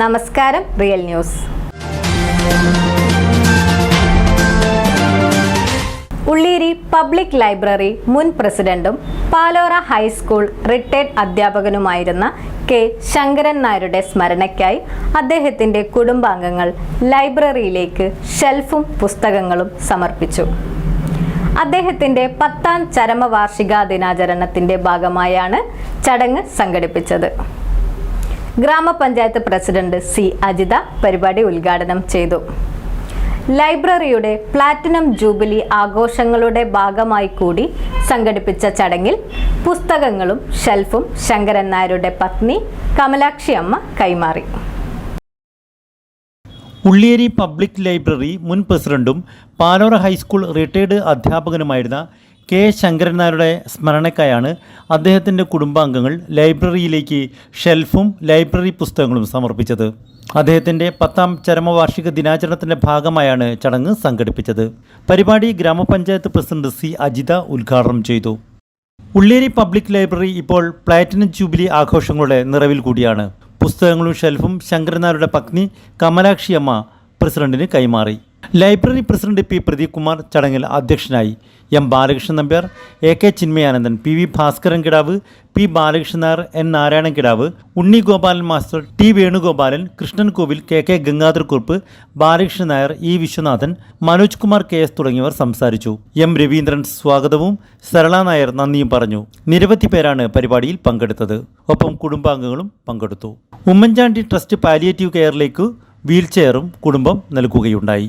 നമസ്കാരം real news. Ulleri public library മുൻ പ്രസിഡന്റും പാലോറ ഹൈസ്കൂൾ റിട്ടയർഡ് അധ്യാപകനുമായിരുന്ന കെ ശങ്കരൻ നായരുടെ സ്മരണയ്ക്കായി അദ്ദേഹത്തിന്റെ കുടുംബാംഗങ്ങൾ ലൈബ്രറിയിലേക്ക് ഷെൽഫും പുസ്തകങ്ങളും സമർപ്പിച്ചു. അദ്ദേഹത്തിന്റെ പത്താം ചരമവാർഷിക ദിനാചരണത്തിന്റെ ഭാഗമായാണ് ചടങ്ങ് സംഘടിപ്പിച്ചത്. ഗ്രാമപഞ്ചായത്ത് പ്രസിഡന്റ് സി അജിത പരിപാടി ഉദ്ഘാടനം ചെയ്തു. ലൈബ്രറിയുടെ പ്ലാറ്റിനം ജൂബിലി ആഘോഷങ്ങളുടെ ഭാഗമായി കൂടി സംഘടിപ്പിച്ച ചടങ്ങിൽ പുസ്തകങ്ങളും ഷെൽഫും ശങ്കരൻ നായരുടെ പത്നി കമലാക്ഷി അമ്മ കൈമാറി. ഉള്ളിയേരി പബ്ലിക് ലൈബ്രറി മുൻ പ്രസിഡന്റും പാലോറ ഹൈസ്കൂൾ റിട്ടയർഡ് അധ്യാപകനുമായിരുന്ന കെ ശങ്കരൻ നായരുടെ സ്മരണയ്ക്കായാണ് അദ്ദേഹത്തിന്റെ കുടുംബാംഗങ്ങൾ ലൈബ്രറിയിലേക്ക് ഷെൽഫും ലൈബ്രറി പുസ്തകങ്ങളും സമർപ്പിച്ചത്. അദ്ദേഹത്തിന്റെ പത്താം ചരമവാർഷിക ദിനാചരണത്തിന്റെ ഭാഗമായാണ് ചടങ്ങ് സംഘടിപ്പിച്ചത്. പരിപാടി ഗ്രാമപഞ്ചായത്ത് പ്രസിഡന്റ് സി അജിത ഉദ്ഘാടനം ചെയ്തു. ഉള്ളേരി പബ്ലിക് ലൈബ്രറി ഇപ്പോൾ പ്ലാറ്റിനം ജൂബിലി ആഘോഷങ്ങളുടെ നിറവിൽ കൂടിയാണ്. പുസ്തകങ്ങളും ഷെൽഫും ശങ്കരനാരുടെ പത്നി കമലാക്ഷിയമ്മ പ്രസിഡന്റിന് കൈമാറി. Library president P Pradeep Kumar ചടങ്ങിൽ അധ്യക്ഷനായി M Balakrishnan Nambiar A K Chinmayanandan P V Bhaskaran Kidavu P Balakrishnan Nair N Narayanan Kidavu Unni Gopalan master T Venugopalan Krishnan Kovil K K Gangadhar Kurup Balakrishnan Nair E Viswanathan Manoj Kumar K S തുടങ്ങിയവർ സംസാരിച്ചു. M Raveendran സ്വാഗതവും സരള നായർ നന്ദിയും പറഞ്ഞു. നിരവധി പേരാണ് പരിപാടിയിൽ പങ്കെടുത്തത്. ഒപ്പം കുടുംബാംഗങ്ങളും പങ്കെടുത്തു. ഉമ്മൻചാണ്ടി ട്രസ്റ്റ് പാലിയേറ്റീവ് കെയറിലേക്ക് വീൽചെയറും കുടുംബം നൽകുകയുണ്ടായി.